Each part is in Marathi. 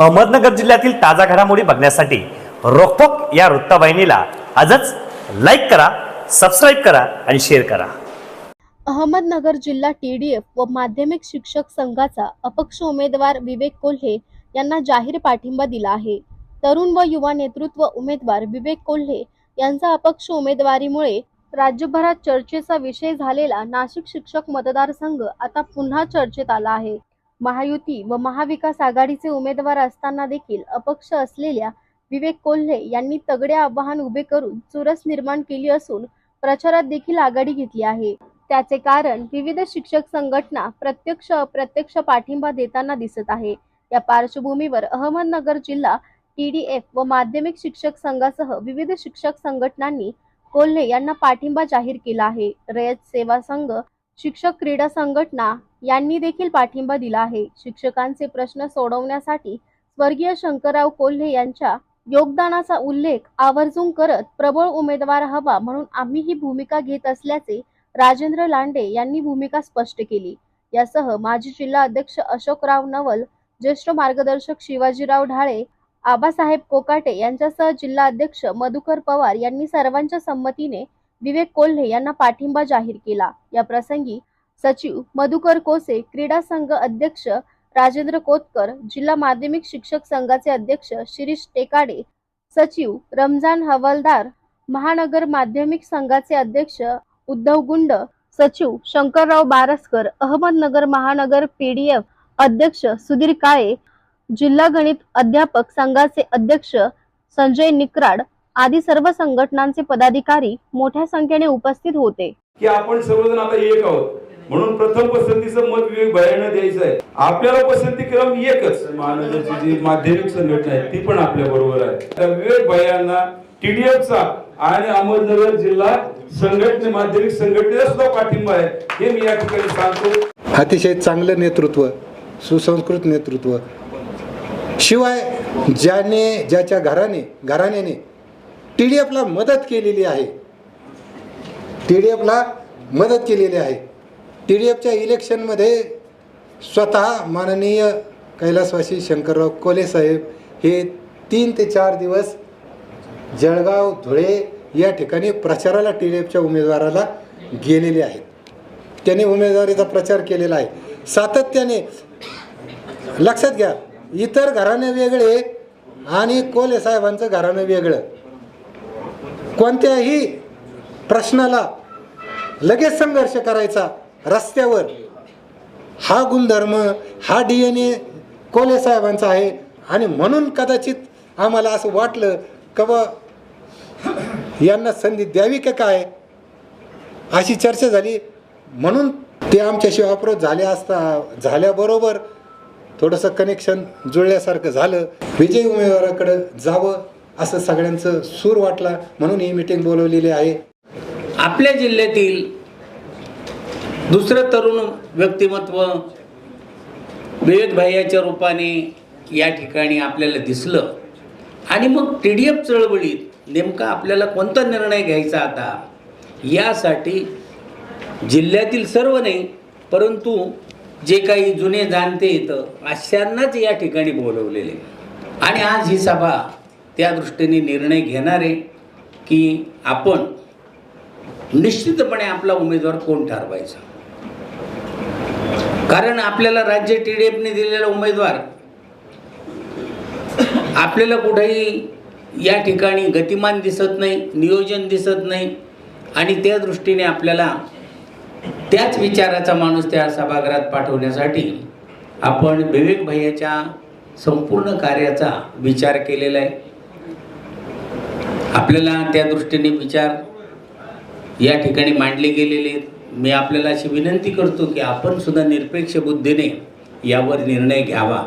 अहमदनगर जिल्ह्यातील ताजा घडामोडी बघण्यासाठी रोखोक या वृत्तवाहिनीला आजच लाईक करा सबस्क्राईब करा आणि शेअर करा. अहमदनगर जिल्हा टी डी एफ व माध्यमिक शिक्षक संघाचा अपक्ष उमेदवार विवेक कोल्हे यांना जाहीर पाठिंबा दिला आहे. तरुण व युवा नेतृत्व उमेदवार विवेक कोल्हे यांचा अपक्ष उमेदवारीमुळे राज्यभरात चर्चेचा विषय झालेला नाशिक शिक्षक मतदारसंघ आता पुन्हा चर्चेत आला आहे. महायुती व महाविकास आघाडीचे उमेदवार असताना देखील अपक्ष असलेल्या विवेक कोल्हे यांनी तगडे आव्हान उभे करून चुरस निर्माण केली असून प्रचारात देखील आघाडी घेतली आहे. त्याचे कारण विविध शिक्षक संघटना प्रत्यक्ष अप्रत्यक्ष पाठिंबा देताना दिसत आहे. या पार्श्वभूमीवर अहमदनगर जिल्हा टीडीएफ व माध्यमिक शिक्षक संघासह विविध शिक्षक संघटनांनी कोल्हे यांना पाठिंबा जाहीर केला आहे. रयत सेवा संघ शिक्षक क्रीडा संघटना यांनी देखील पाठिंबा दिला आहे. शिक्षकांचे प्रश्न सोडवण्यासाठी स्वर्गीय शंकरराव कोल्हे यांच्या योगदानाचा उल्लेख आवर्जून करत प्रबळ उमेदवार हवा म्हणून आम्ही ही भूमिका घेत असल्याचे राजेंद्र लांडे यांनी भूमिका स्पष्ट केली. यासह माजी जिल्हा अध्यक्ष अशोकराव नवल ज्येष्ठ मार्गदर्शक शिवाजीराव ढाळे आबासाहेब कोकाटे यांच्यासह जिल्हा अध्यक्ष मधुकर पवार यांनी सर्वांच्या संमतीने विवेक कोल्हे यांना पाठिंबा जाहीर केला. या प्रसंगी सचिव मधुकर कोसे क्रीडा संघ अध्यक्ष राजेंद्र कोतकर जिल्हा माध्यमिक शिक्षक संघाचे अध्यक्ष शिरीष टेकाडे सचिव रमजान हवालदार महानगर माध्यमिक संघाचे अध्यक्ष उद्धव गुंड सचिव शंकरराव बारसकर अहमदनगर महानगर पीडीएफ अध्यक्ष सुधीर काळे जिल्हा गणित अध्यापक संघाचे अध्यक्ष संजय निकराड आदी सर्व संघटनांचे पदाधिकारी मोठ्या संख्येने उपस्थित होते. की आपण सर्वजण आता एक आहोत. म्हणून प्रथम पसंतीचं मत विवेक भयानं द्यायचं आहे. आपल्याला पसंती क्रम एकच. महानगरची जी माध्यमिक संघटना आहे ती पण आपल्या बरोबर आहे. त्या विवेक भयांना टीडीएफचा आणि अहमदनगर जिल्हा संघटने माध्यमिक संघटनेचा सुद्धा पाठिंबा आहे. हे मी या ठिकाणी सांगतो. अतिशय चांगलं नेतृत्व सुसंस्कृत नेतृत्व. शिवाय ज्याने ज्याच्या घराने घराण्याने टी डी एफला मदत केलेली आहे. टी डी एफला मदत केलेली आहे. टी डी एफच्या इलेक्शनमध्ये स्वतः माननीय कैलासवासी शंकरराव कोले साहेब हे तीन ते चार दिवस जळगाव धुळे या ठिकाणी प्रचाराला टी डी एफच्या उमेदवाराला गेलेले आहेत. त्याने उमेदवारीचा प्रचार केलेला आहे. सातत्याने लक्षात घ्या इतर घराणे वेगळे आणि कोले साहेबांचं घराणं वेगळं. कोणत्याही प्रश्नाला लगेच संघर्ष करायचा रस्त्यावर. हा गुणधर्म हा डी एन ए कोले साहेबांचा आहे आणि म्हणून कदाचित आम्हाला असं वाटलं का बा यांना संधी द्यावी का काय? अशी चर्चा झाली. म्हणून ते आमच्याशी अप्रोच झाले असता झाल्याबरोबर थोडंसं कनेक्शन जुळल्यासारखं झालं. विजयी उमेदवाराकडं जावं. असं सगळ्यांचं सूर वाटला म्हणून ही मिटिंग बोलवलेली आहे. आपल्या जिल्ह्यातील दुसरं तरुण व्यक्तिमत्व विवेक भैयाच्या रूपाने या ठिकाणी आपल्याला दिसलं. आणि मग टी डी एफ चळवळीत नेमका आपल्याला कोणता निर्णय घ्यायचा आता? यासाठी जिल्ह्यातील सर्व नाही परंतु जे काही जुने जाणते येतं अशांनाच या ठिकाणी बोलवलेले. आणि आज ही सभा त्या दृष्टीने निर्णय घेणार आहे की आपण निश्चितपणे आपला उमेदवार कोण ठरवायचा? कारण आपल्याला राज्य टी डी एफने दिलेला उमेदवार आपल्याला कुठेही या ठिकाणी गतिमान दिसत नाही नियोजन दिसत नाही आणि त्या दृष्टीने आपल्याला त्याच विचाराचा माणूस त्या सभागृहात पाठवण्यासाठी आपण विवेक भैयाच्या संपूर्ण कार्याचा विचार केलेला आहे. आपल्याला त्या दृष्टीने विचार या ठिकाणी मांडले गेलेले आहेत. मी आपल्याला अशी विनंती करतो की आपण सुद्धा निरपेक्ष बुद्धीने यावर निर्णय घ्यावा.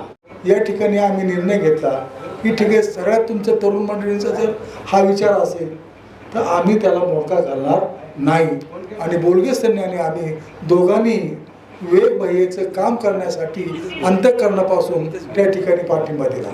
या ठिकाणी आम्ही निर्णय घेतला की ठीक आहे सगळ्यात तुमच्या तरुण मंडळींचा जर हा विचार असेल तर आम्ही त्याला मोका घालणार नाही. आणि बोडगेसरने आणि आम्ही दोघांनी विवेक भैयेचं काम करण्यासाठी अंतःकरणापासून त्या ठिकाणी पाठिंबा दिला.